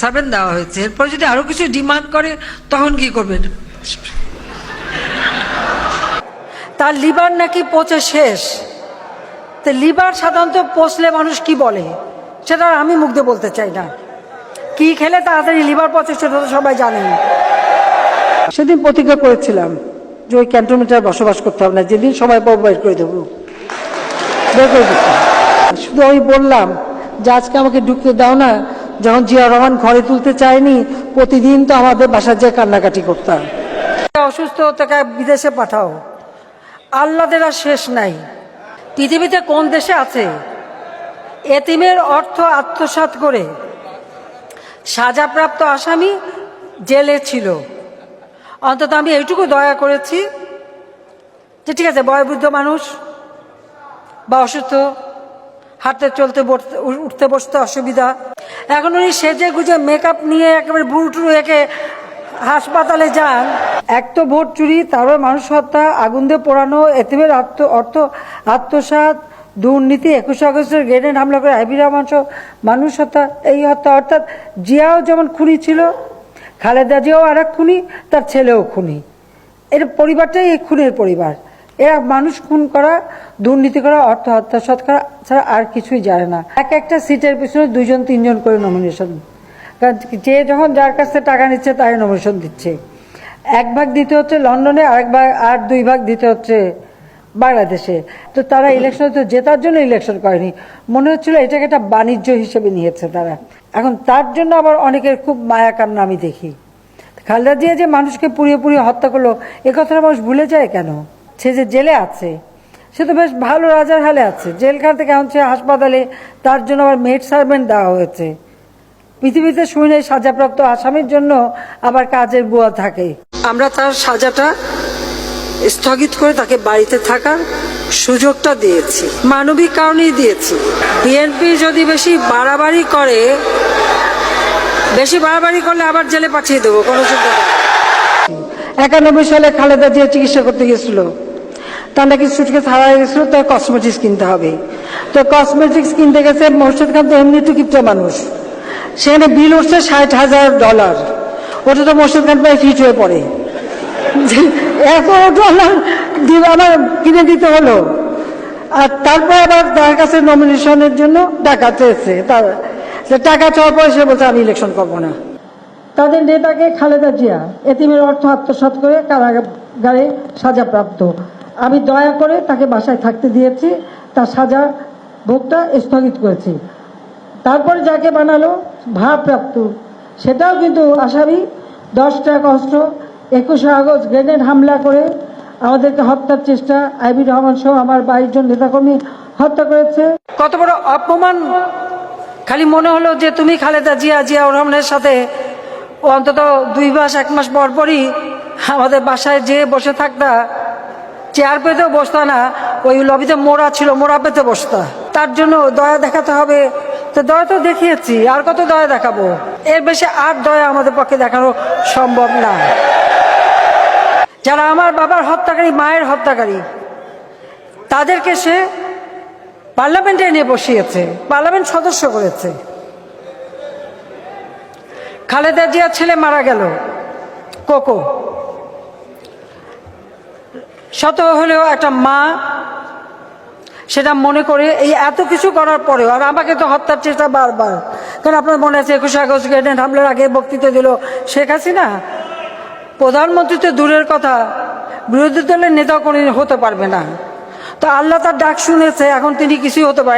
সাবেন দেওয়া হয়েছে। এরপর যদি আরও কিছু ডিমান্ড করে তখন কি করবেন? তার লিভার নাকি পচে শেষ? তো লিভার সাধারণত পচলে মানুষ কি বলে? সেটা আর আমি মুখ দিয়ে বলতে চাই না। কি খেলে তাড়াতাড়ি লিভার পচে সেটা তো সবাই জানেন সেদিন প্রতিজ্ঞা করেছিলাম যে ওই ক্যান্টনমেন্টে বসবাস করতে হবে না যেদিন সবাই পাবো বের করে দেবো। বের করে দিতাম শুধু আমি বললাম যে আজকে আমাকে ঢুকতে দাও না যখন জিয়া রহমান ঘরে তুলতে চায়নি, প্রতিদিন তো আমাদের বাসার যে কান্নাকাটি করতাম। অসুস্থ তাকে বিদেশে পাঠাও। আল্লাদের আর শেষ নাই। পৃথিবীতে কোন দেশে আছে? এতিমের অর্থ আত্মসাৎ করে। সাজাপ্রাপ্ত আসামি জেলে ছিল। অন্তত আমি এইটুকু দয়া করেছি যে ঠিক আছে, বয়বৃদ্ধ মানুষ বা অসুস্থ হাঁটতে চলতে উঠতে বসতে অসুবিধা। এখন উনি সেজে গুজে মেকআপ নিয়ে একেবারে বুড়ো টুরু একে হাসপাতালে যান। এক তো ভোট চুরি, তারপর মানুষ হত্যা আগুন দিয়ে পোড়ানো, এতিমের আত্ম, অর্থ, আত্মসাৎ, দুর্নীতি, একুশে আগস্টের গ্রেনেড হামলা করে আইবি রহমান মানুষ হত্যা এই হত্যা, অর্থাৎ জিয়াও যেমন খুনি ছিল, খালেদা জিয়াও আর এক খুনি, তার ছেলেও খুনি। এর পরিবারটাই এই খুনের পরিবার। এরা মানুষ খুন করা, দুর্নীতি করা অর্থ আত্মসাৎ করা ছাড়া আর কিছুই জানে না। এক একটা সিটের পিছনে দুজন তিনজন করে নমিনেশন যে যখন যার কাছ থেকে টাকা নিচ্ছে, তাই নমিনেশন দিচ্ছে। এক ভাগ দিতে হচ্ছে লন্ডনে, আরেক ভাগ, আর দুই ভাগ দিতে হচ্ছে বাংলাদেশে। তো তারা ইলেকশনে তো জেতার জন্য ইলেকশন করেনি। মনে হচ্ছিল এটাকে একটা বাণিজ্য হিসেবে নিয়েছে তারা। এখন তার জন্য আবার অনেকের খুব মায়া কান্না আমি দেখি। খালেদা জিয়া যে মানুষকে পুড়িয়ে পুড়িয়ে হত্যা করল, এ কথাটা মানুষ ভুলে যায় কেন? সে যে জেলে আছে, সে তো বেশ ভালো রাজার হালে আছে। জেলখান থেকে সে হাসপাতালে তার জন্য আবার মেড সার্ভেন্ট দেওয়া হয়েছে। পৃথিবীতে শুনে সাজাপ্রাপ্ত আসামির জন্য আবার কাজের বুয়া থাকে। আমরা তার সাজাটা স্থগিত করে তাকে বাড়িতে থাকার সুযোগটা দিয়েছি। মানবিক কারণেই দিয়েছি। বিএনপি যদি বেশি বাড়াবাড়ি করে, বেশি বাড়াবাড়ি করলে আবার জেলে পাঠিয়ে দেবো, কোনো চিন্তা। একানব্বই সালে খালেদা জিয়া চিকিৎসা করতে গেছিল তার নাকি সুটকেস হারাই গেছিল তার কসমেটিক্স কিনতে হবে। তো কসমেটিক্স কিনতে গেছে মোর্শেদ খান তো এমনি একটু কিপটা মানুষ। সেখানে বিল উঠছে ষাট হাজার ডলার ওটা তো মোর্শেদ খান প্রায় ফিট হয়ে পড়ে। এত ডলার আমার কিনে দিতে হলো। আর তারপর আবার তার কাছে নমিনেশনের জন্য টাকা চেয়েছে। তার টাকা চাওয়ার পরে সে বলছে, আমি ইলেকশন করব না। তাদের নেতাকে খালেদা জিয়া এতিমের অর্থ আত্মসাৎ করে কারাগারে সাজাপ্রাপ্ত আমি দয়া করে তাকে বাসায় থাকতে দিয়েছি, তার সাজা ভোগটা স্থগিত করেছি। তারপরে যাকে বানালো, ভারপ্রাপ্ত, সেটাও কিন্তু আসামি দশটা কষ্ট একুশে আগস্ট গ্রেনেড হামলা করে আমাদেরকে হত্যার চেষ্টা, আইবি রহমান সহ আমার বাইশ জন নেতাকর্মী হত্যা করেছে। কত বড় অপমান! খালি মনে হলো যে তুমি খালেদা জিয়া জিয়া রহমানের সাথে অন্তত দুই মাস, এক মাস পর পরই আমাদের বাসায় যেয়ে বসে থাকতা চেয়ার পেতেও বসতা না, ওই লবিতে মোড়া ছিল, মোড়া পেতে বসতা। তার জন্য দয়া দেখাতে হবে। তো দয়া তো দেখিয়েছি, আর কত দয়া দেখাবো? এর বেশি আর দয়া আমাদের পক্ষে দেখানো সম্ভব না। যারা আমার বাবার হত্যাকারী, মায়ের হত্যাকারী, তাদেরকে সে পার্লামেন্টে এনে বসিয়েছে, পার্লামেন্ট সদস্য করেছে। খালেদা জিয়ার ছেলে মারা গেল, কোকো। শত হলেও একটা মা, সেটা মনে করে এই এত কিছু করার পরেও, আর আমাকে তো হত্যার চেষ্টা বারবার। কারণ আপনার মনে আছে একুশে আগস্ট গ্রেনেড হামলার আগে বক্তৃতা দিল শেখ হাসিনা? প্রধানমন্ত্রী তো দূরের কথা, বিরোধী দলের নেতা কোনো হতে পারবে না। তো আল্লাহ তার ডাক শুনেছে, এখন তিনি কিছুই হতে পারে